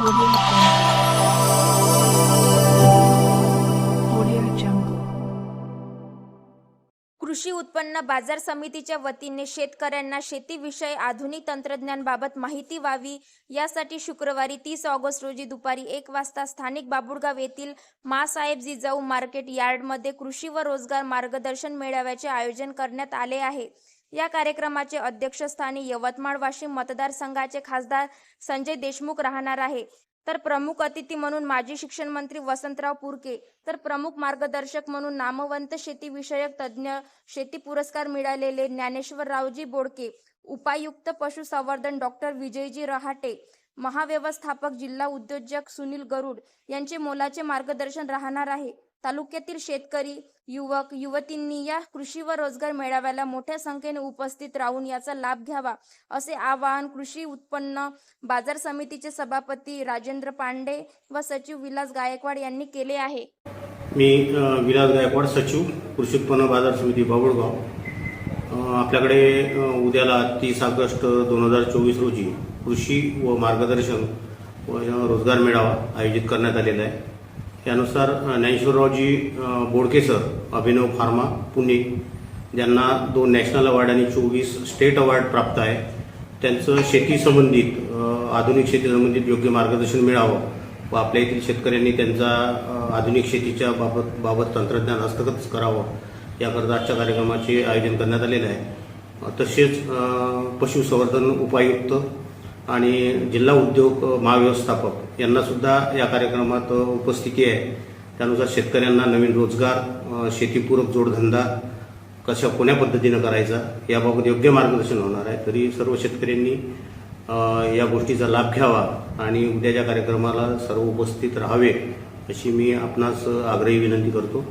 कृषी उत्पन्न बाजार समितीच्या वतीने शेतकऱ्यांना शेतीविषयी आधुनिक तंत्रज्ञानबाबत माहिती व्हावी. यासाठी शुक्रवारी तीस ऑगस्ट रोजी दुपारी एक वाजता स्थानिक बाबुळगाव येथील मासाहेब जिजाऊ मार्केट यार्डमध्ये कृषी व रोजगार मार्गदर्शन मेळाव्याचे आयोजन करण्यात आले आहे. या कार्यक्रमाचे अध्यक्षस्थानी यवतमाळ वाशिम मतदारसंघाचे खासदार संजय देशमुख राहणार आहे. तर प्रमुख अतिथी म्हणून माजी शिक्षण मंत्री वसंतराव पुरके तर प्रमुख मार्गदर्शक म्हणून नामवंत शेती विषयक तज्ज्ञ शेती पुरस्कार मिळालेले ज्ञानेश्वररावजी बोडके उपायुक्त पशुसंवर्धन डॉक्टर विजयजी रहाटे महाव्यवस्थापक जिल्हा उद्योजक सुनील गरुड यांचे मोलाचे मार्गदर्शन राहणार आहे. तालुक्यातील शेतकरी युवक युवतींनी या कृषी व रोजगार मेळाव्याला मोठ्या संख्येने उपस्थित राहून याचा लाभ घ्यावा असे आवाहन कृषी उत्पन्न बाजार समितीचे सभापती राजेंद्र पांडे व सचिव विलास गायकवाड यांनी केले आहे. मी विलास गायकवाड सचिव कृषी उत्पन्न बाजार समिती बाबुळगाव. आपल्याकडे उद्याला तीस ऑगस्ट दोन हजार चोवीस रोजी कृषी व मार्गदर्शन व रोजगार मेळावा आयोजित करण्यात आलेला आहे. त्यानुसार ज्ञानेश्वररावजी बोडकेसर अभिनव फार्मा पुणे ज्यांना दोन नॅशनल अवॉर्ड आणि चोवीस स्टेट अवॉर्ड प्राप्त आहे त्यांचं शेतीसंबंधित आधुनिक शेतीसंबंधित योग्य मार्गदर्शन मिळावं व आपल्या येथील शेतकऱ्यांनी त्यांचा आधुनिक शेतीच्या बाबत बाबत तंत्रज्ञान हस्तगत करावं याकरता आजच्या कार्यक्रमाचे आयोजन करण्यात आलेलं आहे. तसेच पशुसंवर्धन उपायुक्त आणि जिल्हा उद्योग महाव्यवस्थापक यांना सुद्धा या कार्यक्रमात उपस्थिती आहे. त्यानुसार शेतकऱ्यांना नवीन रोजगार शेतीपूरक जोडधंदा कशा कोण्या पद्धतीनं करायचा याबाबत योग्य मार्गदर्शन होणार आहे. तरी सर्व शेतकऱ्यांनी या गोष्टीचा लाभ घ्यावा आणि उद्याच्या कार्यक्रमाला सर्व उपस्थित राहावे अशी मी आपणास आग्रही विनंती करतो.